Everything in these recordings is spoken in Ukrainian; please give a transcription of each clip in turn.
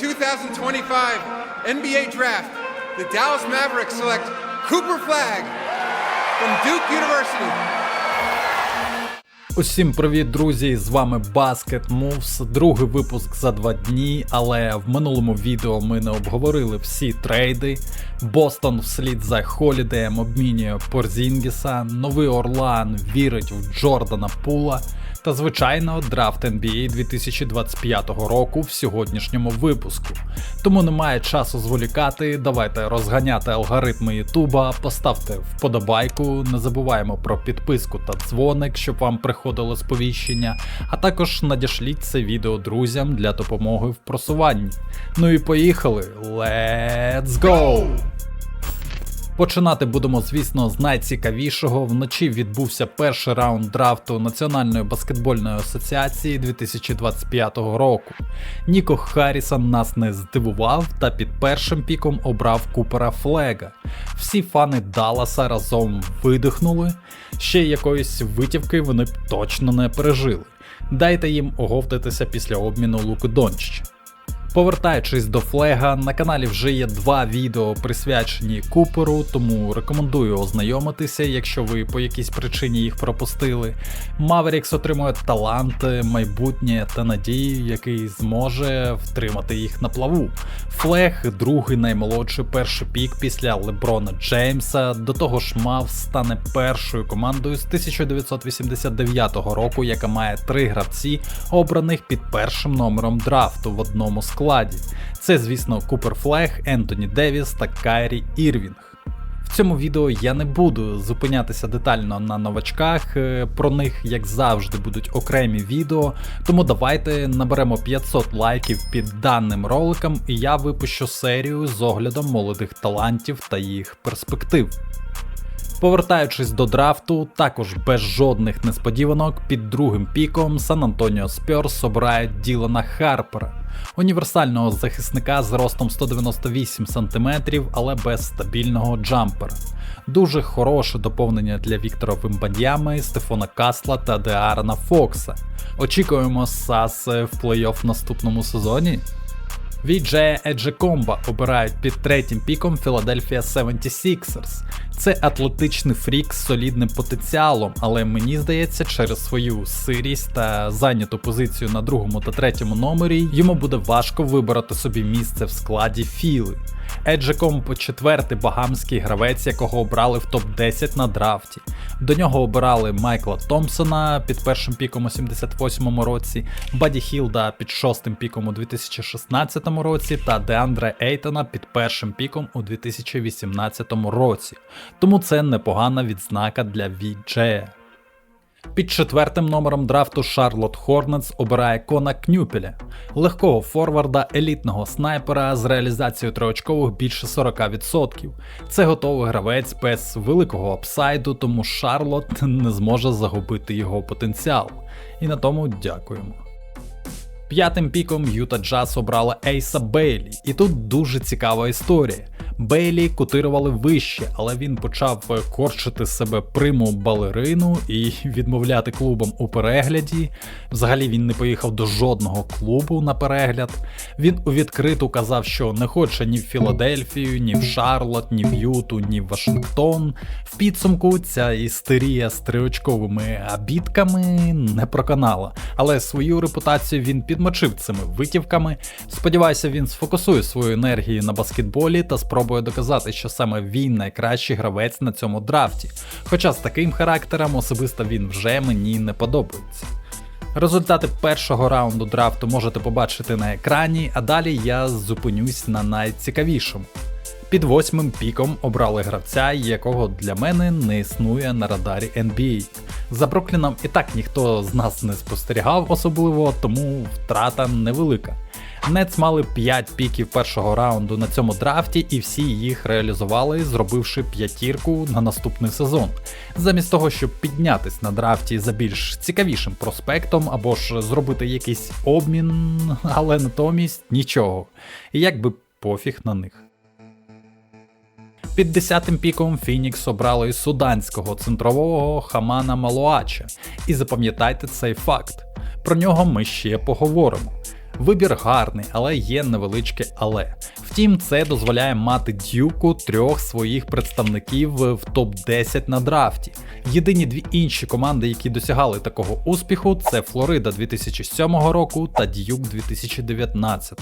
2025 NBA Draft, the Dallas Mavericks select Cooper Flag from Duke University. Усім привіт, друзі! З вами Basket Moves, другий випуск за два дні, але в минулому відео ми не обговорили всі трейди. Бостон вслід за Холідеєм обмінює Порзінгіса, Новий Орлан вірить в Джордана Пула. Та звичайно, драфт NBA 2025 року в сьогоднішньому випуску. Тому немає часу зволікати. Давайте розганяти алгоритми Ютуба, поставте вподобайку, не забуваємо про підписку та дзвоник, щоб вам приходило сповіщення, а також надішліть це відео друзям для допомоги в просуванні. Ну і поїхали! Let's go! Починати будемо, звісно, з найцікавішого. Вночі відбувся перший раунд драфту Національної баскетбольної асоціації 2025 року. Ніко Харрісон нас не здивував та під першим піком обрав Купера Флега. Всі фани Далласа разом видихнули. Ще якоїсь витівки вони б точно не пережили. Дайте їм оговтатися після обміну Луки Дончича. Повертаючись до флега, на каналі вже є два відео присвячені Куперу, тому рекомендую ознайомитися, якщо ви по якійсь причині їх пропустили. Маверікс отримує талант, майбутнє та надію, який зможе втримати їх на плаву. Флег другий наймолодший перший пік після Леброна Джеймса. До того ж, мав стане першою командою з 1989 року, яка має три гравці, обраних під першим номером драфту в одному складі. Це, звісно, Купер Флег, Ентоні Девіс та Кайрі Ірвінг. В цьому відео я не буду зупинятися детально на новачках, е, про них, як завжди, будуть окремі відео. Тому давайте наберемо 500 лайків під даним роликом, і я випущу серію з оглядом молодих талантів та їх перспектив. Повертаючись до драфту, також без жодних несподіванок, під другим піком Сан Антоніо Спьорс обирає Ділана Харпера, універсального захисника з ростом 198 см, але без стабільного джампера. Дуже хороше доповнення для Віктора Вимбаньями, Стефона Касла та Деарана Фокса. Очікуємо САС в плей-офф наступному сезоні. Віджея Еджекомба обирають під третім піком Philadelphia 76ers. Це атлетичний фрік з солідним потенціалом, але мені здається, через свою сирість та зайняту позицію на другому та третьому номері йому буде важко вибирати собі місце в складі Філи. Еджекомб четвертий багамський гравець, якого обрали в топ-10 на драфті. До нього обирали Майкла Томпсона під першим піком у 78-му році, Баді Хілда під шостим піком у 2016 році та Деандре Ейтона під першим піком у 2018 році. Тому це непогана відзнака для VJ. Під четвертим номером драфту Шарлот Хорнетс обирає Кона Кнюпеля, легкого форварда, елітного снайпера з реалізацією триочкових більше 40%. Це готовий гравець без великого апсайду, тому Шарлот не зможе загубити його потенціал. І на тому дякуємо. П'ятим піком Юта Джаз обрала Ейса Бейлі, і тут дуже цікава історія. Бейлі котирували вище, але він почав корчити себе приму балерину і відмовляти клубам у перегляді. Взагалі він не поїхав до жодного клубу на перегляд. Він у відкриту казав, що не хоче ні в Філадельфію, ні в Шарлот, ні в Юту, ні в Вашингтон. В підсумку ця істерія з триочковими обідками не проканала, але свою репутацію він підмочив цими витівками. Сподіваюся, він сфокусує свою енергію на баскетболі та спробує доказати, що саме він найкращий гравець на цьому драфті. Хоча з таким характером особисто він вже мені не подобається. Результати першого раунду драфту можете побачити на екрані, а далі я зупинюсь на найцікавішому. Під восьмим піком обрали гравця, якого для мене не існує на радарі NBA. За Брукліном і так ніхто з нас не спостерігав особливо, тому втрата невелика. Нец мали 5 піків першого раунду на цьому драфті, і всі їх реалізували, зробивши п'ятірку на наступний сезон. Замість того, щоб піднятись на драфті за більш цікавішим проспектом або ж зробити якийсь обмін, але натомість нічого. І якби пофіг на них. Під 10-тим піком Фінікс обрали суданського центрового Хамана Малуача. І запам'ятайте цей факт. Про нього ми ще поговоримо. Вибір гарний, але є невеличке але. Втім, це дозволяє мати дюку трьох своїх представників в топ-10 на драфті. Єдині дві інші команди, які досягали такого успіху, це Флорида 2007 року та Дюк 2019.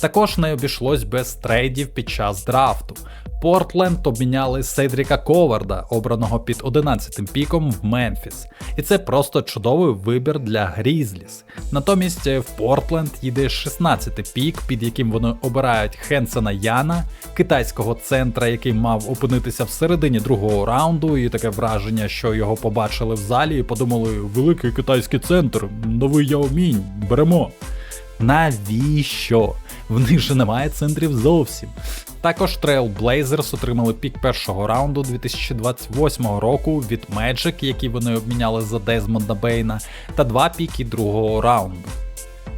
Також не обійшлось без трейдів під час драфту. Портленд обміняли Сейдріка Коварда, обраного під 11-м піком в Мемфіс. І це просто чудовий вибір для Грізліс. Натомість в Портленд їде 16-й пік, під яким вони обирають Хенсена Яна, китайського центра, який мав опинитися всередині другого раунду, і таке враження, що його побачили в залі і подумали: великий китайський центр, новий Яомінь, беремо. Навіщо? В них же немає центрів зовсім. Також Trailblazers отримали пік першого раунду 2028 року від Magic, який вони обміняли за Дезмонда Бейна, та два піки другого раунду.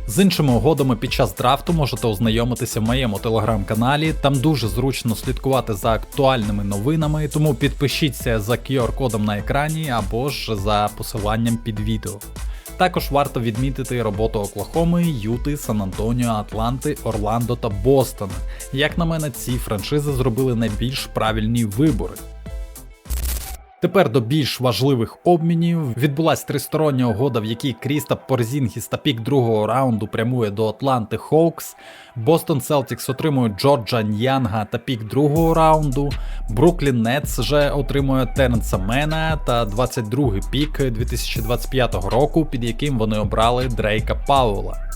З іншими угодами під час драфту можете ознайомитися в моєму телеграм-каналі. Там дуже зручно слідкувати за актуальними новинами, тому підпишіться за QR-кодом на екрані або ж за посиланням під відео. Також варто відмітити роботу Оклахоми, Юти, Сан-Антоніо, Атланти, Орландо та Бостона. Як на мене, ці франшизи зробили найбільш правильні вибори. Тепер до більш важливих обмінів відбулася тристороння угода, в якій Кріста Порзінгіс та пік другого раунду прямує до Атланти Хоукс. Бостон Селтікс отримують Джорджа Ньянга та пік другого раунду. Бруклін Нетс вже отримує Теренса Мена та 22-й пік 2025 року, під яким вони обрали Дрейка Паула.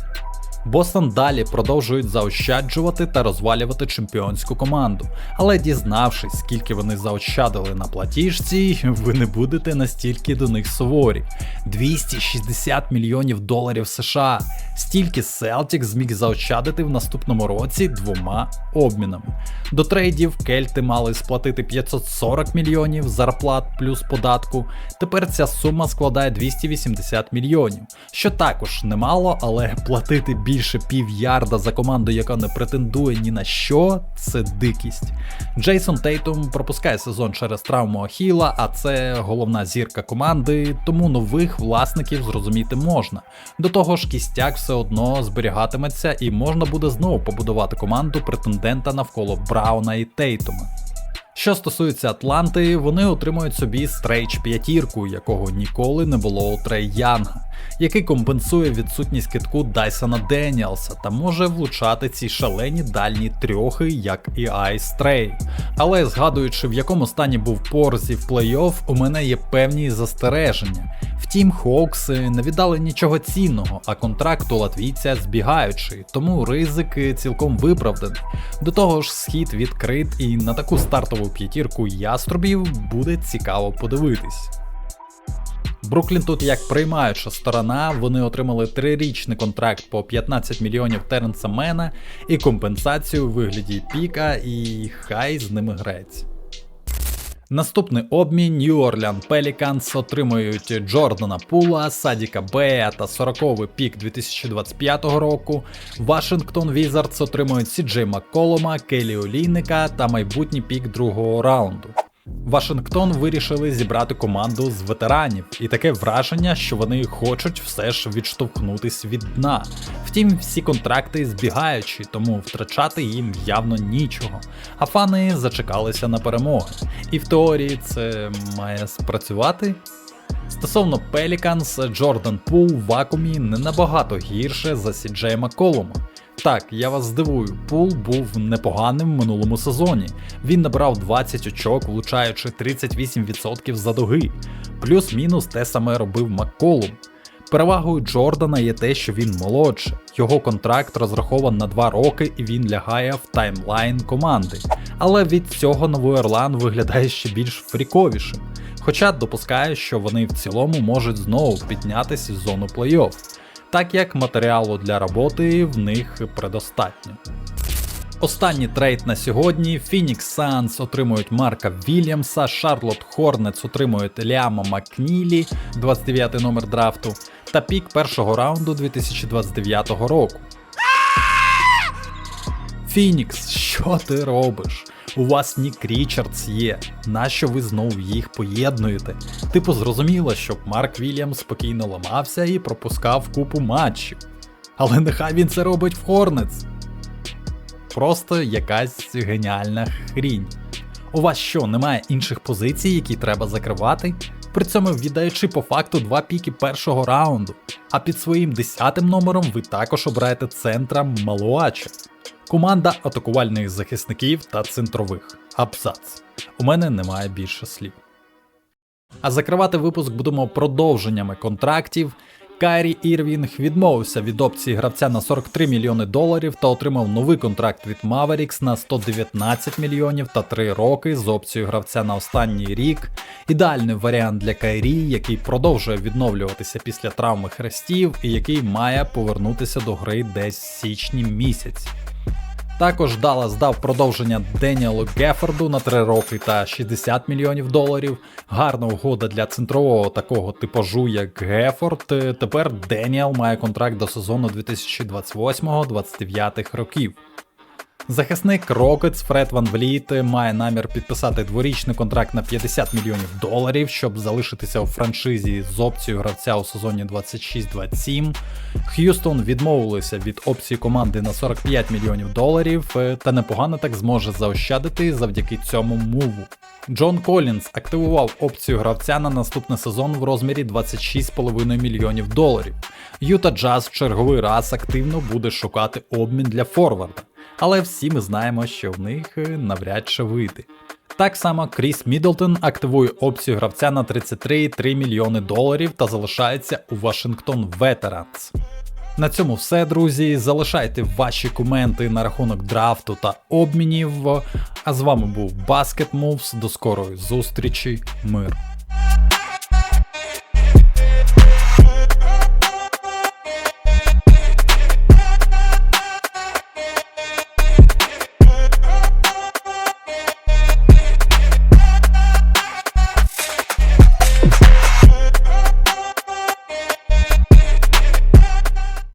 Бостон далі продовжують заощаджувати та розвалювати чемпіонську команду. Але дізнавшись, скільки вони заощадили на платіжці, ви не будете настільки до них суворі. 260 мільйонів доларів США. Стільки Celtics зміг заощадити в наступному році двома обмінами. До трейдів кельти мали сплатити 540 мільйонів зарплат плюс податку. Тепер ця сума складає 280 мільйонів, що також немало, але платити більше півярда за команду, яка не претендує ні на що, це дикість. Джейсон Тейтум пропускає сезон через травму Ахіла, а це головна зірка команди, тому нових власників зрозуміти можна. До того ж, кістяк все одно зберігатиметься і можна буде знову побудувати команду претендента навколо Брауна і Тейтума. Що стосується Атланти, вони отримують собі стрейч п'ятірку, якого ніколи не було у Трей Янга, який компенсує відсутність китку Дайсона Деніелса та може влучати ці шалені дальні трьохи, як і Айс Трей. Але згадуючи в якому стані був Порзі в плей-офф, у мене є певні застереження. Втім, Хоукси не віддали нічого цінного, а контракт у латвійця збігаючий, тому ризик цілком виправданий. До того ж, схід відкрит, і на таку стартову п'ятірку яструбів буде цікаво подивитись. Бруклін тут як приймаюча сторона, вони отримали трирічний контракт по 15 мільйонів Теренса Мена і компенсацію у вигляді піка, і хай з ними грець. Наступний обмін New Orleans Pelicans отримують Джордана Пула, Садіка Бея та 40-й пік 2025 року. Вашингтон Візардс отримують Сіджей Макколома, Келі Олійника та майбутній пік другого раунду. Вашингтон вирішили зібрати команду з ветеранів, і таке враження, що вони хочуть все ж відштовхнутись від дна. Втім, всі контракти збігаючі, тому втрачати їм явно нічого. А фани зачекалися на перемоги. І в теорії це має спрацювати. Стосовно Pelicans, Джордан Пул в вакуумі не набагато гірше за Сіджея Макколума. Так, я вас здивую, Пул був непоганим в минулому сезоні. Він набрав 20 очок, влучаючи 38% за дуги. Плюс-мінус те саме робив Макколум. Перевагою Джордана є те, що він молодший. Його контракт розрахован на 2 роки і він лягає в таймлайн команди. Але від цього новий Орлан виглядає ще більш фріковішим. Хоча допускаю, що вони в цілому можуть знову піднятися з зону плей-офф так як матеріалу для роботи в них предостатньо. Останній трейд на сьогодні: Phoenix Suns отримують Марка Вільямса, Шарлот Хорнетс отримують Ліама Макнілі, 29 номер драфту, та пік першого раунду 2029 року. Фінікс, що ти робиш? У вас Нік Річардс є. Нащо ви знову їх поєднуєте? Типу, зрозуміло, щоб Марк Вільямс спокійно ламався і пропускав купу матчів. Але нехай він це робить в Hornets. Просто якась геніальна хрінь. У вас що, немає інших позицій, які треба закривати? При цьому віддаючи по факту два піки першого раунду. А під своїм десятим номером ви також обираєте центра Малуача. Команда атакувальних захисників та центрових. Абзац. У мене немає більше слів. А закривати випуск будемо продовженнями контрактів. Кайрі Ірвінг відмовився від опції гравця на 43 мільйони доларів та отримав новий контракт від Mavericks на 119 мільйонів та 3 роки з опцією гравця на останній рік. Ідеальний варіант для Кайрі, який продовжує відновлюватися після травми хрестів і який має повернутися до гри десь в січні місяці. Також Даллас дав продовження Деніелу Геффорду на 3 роки та 60 мільйонів доларів. Гарна угода для центрового такого типажу, як Геффорд. Е, Тепер Деніел має контракт до сезону 2028-29 років. Захисник Рокетс Фред Ван Вліт має намір підписати дворічний контракт на 50 мільйонів доларів, щоб залишитися у франшизі з опцією гравця у сезоні 26-27. Х'юстон відмовилися від опції команди на 45 мільйонів доларів, е, та непогано так зможе заощадити завдяки цьому муву. Джон Колінс активував опцію гравця на наступний сезон в розмірі 26,5 мільйонів доларів. Юта Джаз в черговий раз активно буде шукати обмін для форварда, але всі ми знаємо, що в них е, навряд чи вийде. Так само Кріс Міддлтон активує опцію гравця на 33,3 мільйони доларів та залишається у Вашингтон Ветеранс. На цьому все, друзі. Залишайте ваші коменти на рахунок драфту та обмінів. А з вами був Basket Moves. До скорої зустрічі. Мир.